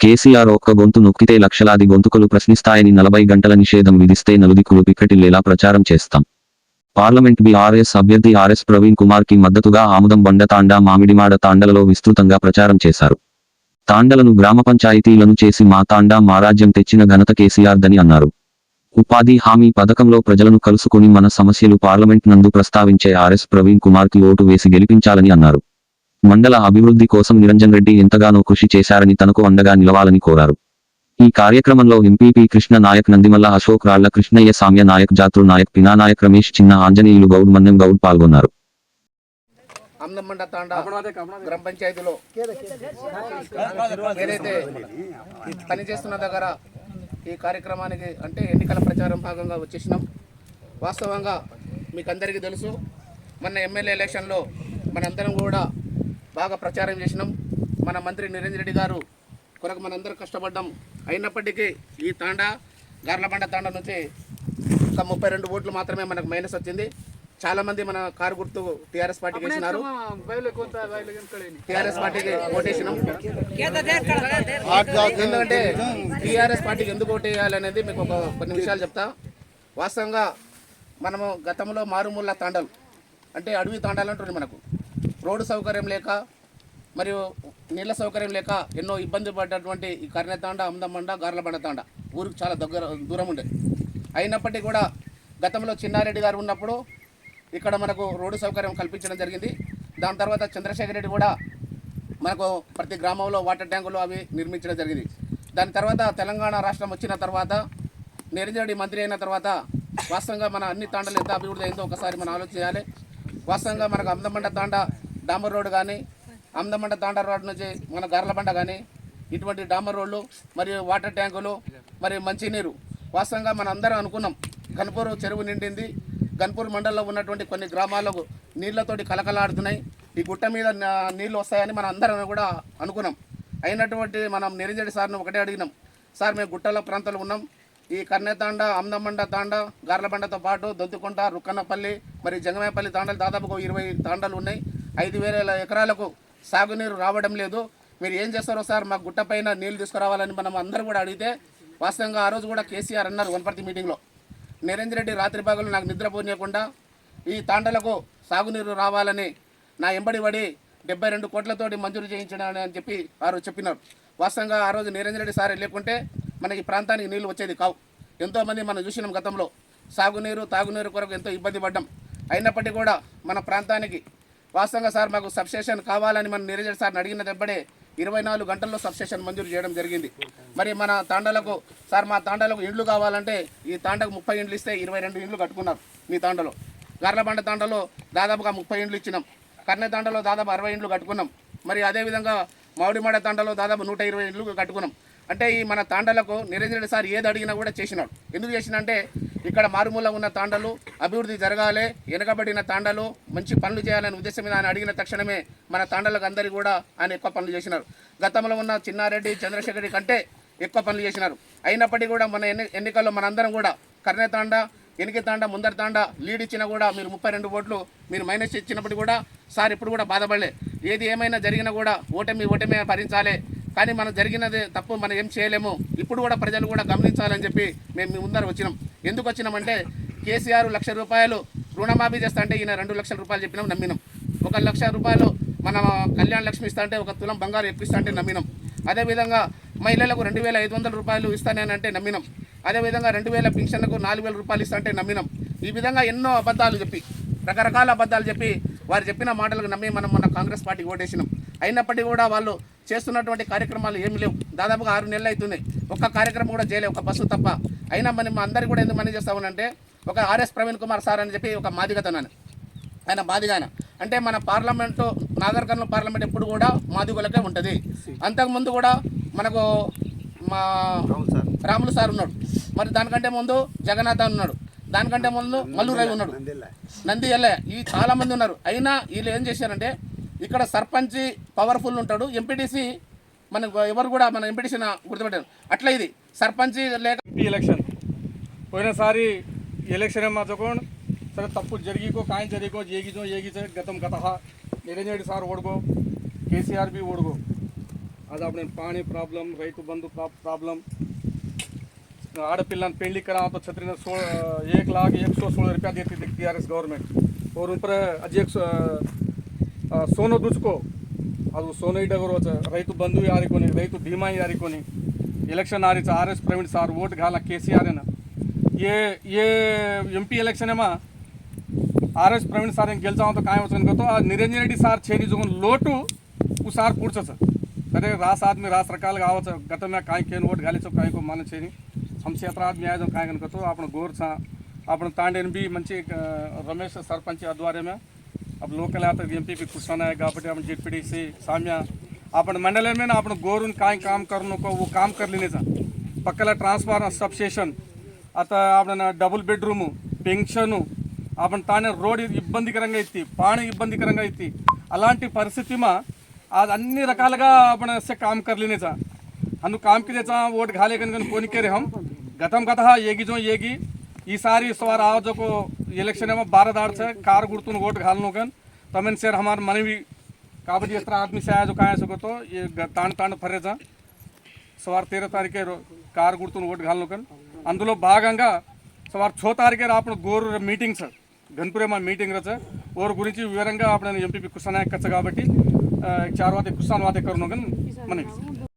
కేసీఆర్ ఒక్క గొంతు నొక్కితే లక్షలాది గొంతుకలు ప్రశ్నిస్తాయని నలభై గంటల నిషేధం విధిస్తే నలుదిక్కులు పిక్కటిల్లేలా ప్రచారం చేస్తాం. పార్లమెంట్ బీఆర్ఎస్ అభ్యర్థి ఆర్ఎస్ ప్రవీణ్ కుమార్కి మద్దతుగా ఆముదం బండ తాండా మామిడిమాడ తాండలలో విస్తృతంగా ప్రచారం చేశారు. తాండలను గ్రామ పంచాయతీలను చేసి మా తాండా మా రాజ్యం తెచ్చిన ఘనత కేసీఆర్ దని అన్నారు. ఉపాధి హామీ పథకంలో ప్రజలను కలుసుకుని మన సమస్యలు పార్లమెంట్ నందు ప్రస్తావించే ఆర్ఎస్ ప్రవీణ్ కుమార్కి ఓటు వేసి గెలిపించాలని అన్నారు. మండల అభివృద్ధి కోసం నిరంజన్ రెడ్డి ఎంతగానో కృషి చేశారని తనకు అండగా నిలవాలని కోరారు. ఈ కార్యక్రమంలో M P P Krishna Nayak Nandimalla Ashok Ralla Krishnaiah Samya Naik జాతృ Naik పినా Naik Ramesh చిన్న ఆంజనేయులు గౌడ్ మన్నెం గౌడ్ పాల్గొన్నారు. అమ్మండ తాండా గ్రామ పంచాయతీలో ఏదైతే పనిచేస్తున్న దగ్గర ఈ కార్యక్రమానికి అంటే ఎన్నికల ప్రచారం భాగంగా వచ్చేసినాం. వాస్తవంగా మీకు అందరికీ తెలుసు మన ఎమ్మెల్యే ఎలక్షన్లో మనందరం కూడా బాగా ప్రచారం చేసినాం. మన మంత్రి నిరంజన్ రెడ్డి గారు కొరకు మనందరం కష్టపడ్డాం. అయినప్పటికీ ఈ తాండా గార్లబండ తాండా నుంచి ఒక ముప్పై రెండు ఓట్లు మాత్రమే మనకు మైనస్ వచ్చింది. చాలా మంది మన కారు గుర్తు టిఆర్ఎస్ పార్టీకి వేసినారు. టిఆర్ఎస్ పార్టీకి ఓటేసినాం. ఎందుకంటే టిఆర్ఎస్ పార్టీకి ఎందుకు ఓటేయాలనేది మీకు ఒక కొన్ని విషయాలు చెప్తా. వాస్తవంగా మనము గతంలో మారుమూల తాండాలు అంటే అడవి తాండాలు అంటుంది మనకు. రోడ్డు సౌకర్యం లేక మరియు నీళ్ళ సౌకర్యం లేక ఎన్నో ఇబ్బంది పడ్డటువంటి ఈ కర్ణెతాండ అమ్దమండ గార్లబండ తాండ. ఊరికి చాలా దగ్గర దూరం ఉండే. అయినప్పటికీ కూడా గతంలో చిన్నారెడ్డి గారు ఉన్నప్పుడు ఇక్కడ మనకు రోడ్డు సౌకర్యం కల్పించడం జరిగింది. దాని తర్వాత చంద్రశేఖర్ రెడ్డి కూడా మనకు ప్రతి గ్రామంలో వాటర్ ట్యాంకులు అవి నిర్మించడం జరిగింది. దాని తర్వాత తెలంగాణ రాష్ట్రం వచ్చిన తర్వాత నిరంజనరెడ్డి మంత్రి అయిన తర్వాత వాస్తవంగా మన అన్ని తాండలు ఎంత అభివృద్ధి అయిందో ఒకసారి మనం ఆలోచించాలి వాస్తవంగా మనకు అమ్దమండ తాండ డాంబర్ రోడ్డు కానీ అమ్దమండ తాండ రోడ్ నుంచి మన గర్లబండ కానీ ఇటువంటి డాంబర్ రోడ్లు మరియు వాటర్ ట్యాంకులు మరియు మంచినీరు. వాస్తవంగా మనం అందరం అనుకున్నాం గన్పూర్ చెరువు నిండింది. గన్పూర్ మండలంలో ఉన్నటువంటి కొన్ని గ్రామాలకు నీళ్ళతోటి కలకలాడుతున్నాయి. ఈ గుట్ట మీద నీళ్ళు వస్తాయని మనం అందరం కూడా అనుకున్నాం. అయినటువంటి మనం నిరంజడి సార్ని ఒకటే అడిగినాం సార్ మేము గుట్టల ప్రాంతంలో ఉన్నాం. ఈ కర్ణెతాండ అమ్దమండ తాండ గార్లబండతో పాటు దొద్దుకుంట రుక్కన్నపల్లి మరి జంగమేపల్లి తాండలు దాదాపుగా ఇరవై తాండాలు ఉన్నాయి. ఐదు వేల ఎకరాలకు సాగునీరు రావడం లేదు. మీరు ఏం చేస్తారో సార్ మా గుట్టపైన నీళ్ళు తీసుకురావాలని మనం అందరూ కూడా అడిగితే వాస్తవంగా ఆ రోజు కూడా కేసీఆర్ అన్నారు వనపర్తి మీటింగ్లో. నిరేంద్ర రెడ్డి రాత్రి భాగంలో నాకు నిద్రపోనీయకుండా ఈ తాండలకు సాగునీరు రావాలని నా ఎంబడి పడి డెబ్బై రెండు కోట్లతోటి మంజూరు చేయించడాని అని చెప్పి వారు చెప్పినారు. వాస్తవంగా ఆ రోజు నిరేంద్ర రెడ్డి సార్ లేకుంటే మనకి ఈ ప్రాంతానికి నీళ్ళు వచ్చేది కావు. ఎంతోమంది మనం చూసినాం గతంలో. సాగునీరు తాగునీరు కొరకు ఎంతో ఇబ్బంది పడ్డాం. అయినప్పటికీ కూడా మన ప్రాంతానికి వాస్తవంగా సార్ మాకు సబ్స్టేషన్ కావాలని మన నిరంజన్ సార్ని అడిగిన దెబ్బడే ఇరవై నాలుగు గంటల్లో సబ్స్టేషన్ మంజూరు చేయడం జరిగింది. మరి మన తాండలకు సార్ మా తాండలకు ఇండ్లు కావాలంటే ఈ తాండకు ముప్పై ఇండ్లు ఇస్తే ఇరవై రెండు ఇండ్లు కట్టుకున్నారు మీ తాండలో. గార్లబండ తాండలో దాదాపుగా ముప్పై ఇండ్లు ఇచ్చినాం. కర్ణ తాండలో దాదాపు అరవై ఇండ్లు కట్టుకున్నాం. మరి అదేవిధంగా మామిడిమాడ తాండలో దాదాపు నూట ఇరవై ఇండ్లు కట్టుకున్నాం. అంటే ఈ మన తాండలకు నిరంజన్ సార్ ఏది అడిగినా కూడా చేసినాడు. ఎందుకు చేసినంటే ఇక్కడ మారుమూల ఉన్న తాండలు అభివృద్ధి జరగాలి వెనకబడిన తాండలు మంచి పనులు చేయాలనే ఉద్దేశం మీద ఆయన అడిగిన తక్షణమే మన తాండలకు అందరికీ కూడా ఆయన ఎక్కువ పనులు చేసినారు. గతంలో ఉన్న చిన్నారెడ్డి చంద్రశేఖర్ రెడ్డి కంటే ఎక్కువ పనులు చేసినారు. అయినప్పటికీ కూడా మన ఎన్ని ఎన్నికల్లో మనందరం కూడా కర్ణే తాండ ఎనికి తాండ ముందర తాండ లీడ్ ఇచ్చినా కూడా మీరు ముప్పై రెండు ఓట్లు మీరు మైనస్ ఇచ్చినప్పుడు కూడా సార్ ఇప్పుడు కూడా బాధపడలే. ఏది ఏమైనా జరిగినా కూడా ఓటమి ఓటమి భరించాలి. కానీ మనం జరిగినది తప్పు మనం ఏం చేయలేము. ఇప్పుడు కూడా ప్రజలు కూడా గమనించాలని చెప్పి మేము మీ ముందర వచ్చినాం. ఎందుకు వచ్చినామంటే కేసీఆర్ లక్ష రూపాయలు రుణమాఫీ చేస్తా అంటే ఈయన రెండు లక్షల రూపాయలు చెప్పినాం నమ్మినాం. ఒక లక్ష రూపాయలు మన కళ్యాణ లక్ష్మి ఇస్తా అంటే ఒక తులం బంగారు ఎప్పిస్తా అంటే నమ్మినాం. అదేవిధంగా మహిళలకు రెండు వేల ఐదు వందల రూపాయలు ఇస్తానంటే నమ్మినాం. అదేవిధంగా రెండు వేల పింఛన్లకు నాలుగు వేల రూపాయలు ఇస్తా అంటే నమ్మినాం. ఈ విధంగా ఎన్నో అబద్ధాలు చెప్పి రకరకాల అబద్ధాలు చెప్పి వారు చెప్పిన మాటలకు నమ్మి మనం మన కాంగ్రెస్ పార్టీకి ఓటేసినాం. అయినప్పటికీ కూడా వాళ్ళు చేస్తున్నటువంటి కార్యక్రమాలు ఏమి లేవు. దాదాపుగా ఆరు నెలలు అవుతుంది ఒక్క కార్యక్రమం కూడా చేయలేవు ఒక బస్సు తప్ప. అయినా మనం అందరికీ కూడా ఎందుకు మనీ చేస్తామనంటే ఒక ఆర్ఎస్ ప్రవీణ్ కుమార్ సార్ అని చెప్పి ఒక మాదిగతనాన్ని ఆయన మాదిగాయన అంటే మన పార్లమెంటు నాగర్ కర్నూలు పార్లమెంట్ ఎప్పుడు కూడా మాదిగులకే ఉంటుంది. అంతకుముందు కూడా మనకు మా రాములు సార్. ఉన్నాడు. మరి దానికంటే ముందు జగన్నాథ్ ఉన్నాడు. దానికంటే ముందు మల్లు రవి ఉన్నాడు. నంది ఎల్లయ్య ఈ చాలా మంది ఉన్నారు. అయినా వీళ్ళు ఏం చేశారంటే ఇక్కడ సర్పంచ్ పవర్ఫుల్ ఉంటాడు. ఎంపీటీసీ మనకు ఎవరు కూడా మన ఎంపీటీసీ గుర్తుపెట్టారు. అట్లా ఇది. సర్పంచ్ లేక इलेक्शन। ఎలక్షన్ పోయినసారి ఎలక్షన్ ఏమాచకుండా సరే తప్పు జరిగికో కాయం జరిగికో ఏగిచో ఏగిచో గతం గత నిరంజన్ సార్ ఓడుకో కేసీఆర్ బి ఓడుకో అది అప్పుడు నేను పాణి ప్రాబ్లం రైతు బంధు ప్రాబ్లం आड़पिल्ला पेंडी करा तो छतरी ने सोलह एक लाख एक सौ सोलह रुपया देती थी टी आर एस गवर्नमेंट। और उन पर अजय सोनो दुचको अब सोनो ही डगरो रईत बंधु यारी को रईत बीमा यारी को रही है आर एस प्रवीण सार वोट घाला के सी आर ये ये एम पी इलेक्शन मा। आर एस प्रवीण सार गेलचा तो काय वचन करतो आ निरंजन रेड्डी सार छेनी जो लोटू उ सार। पुढचं अरे रास आदमी, रास रकाल गावाचं गत में काय केन वोट घालायचं काय को मान छेनी हम क्षेत्र आदमी आहे जो काय करतो आपण गोरचा आपण तांडेन बी म्हणजे रमेश सरपंच आद्वारे में। अब लोकल आता, एम पी भी खुशाना है गापटे आपण जेटपीडी से साम्या अपन मंडल में अपन गोर का काम कर को वो काम कर लेने सा पक्ला ट्रांसफार सब स्टेशन आता अपन डबल बेड्रूम पेंशन अपन ताने रोड इबंधिक पानी इबंधिक अला परस्थित अन्नी रखा अपन से काम कर लेने सा हम काम के देता वोट घाले कौन के हम? गतम गत येगी जो येगी. ये सारी सवार आओ जो को इलेक्शन है बारह दार से कार गुड़तुन वोट घाल तमें सर हमारे मन भी కాబట్టి इस तरह आदमी से आया जो कहाँ सको तो ये ताण ताण फरे जा సవార్ తేరో తారీఖే కార్ గుర్తును ఓటు కాలనుకన్ అందులో భాగంగా సవార్ ఛో తారీఖే ఆపణ గోరు మీటింగ్ సార్. గన్పురేమా మీటింగ్ రచ ఓరు గురించి వివరంగా ఆపణ ఎంపీపీ కృష్ణనాయక్ కచ్చ కాబట్టి చార్వాతే కృష్ణాన్ వాతే కరుణోగన్ మనకి.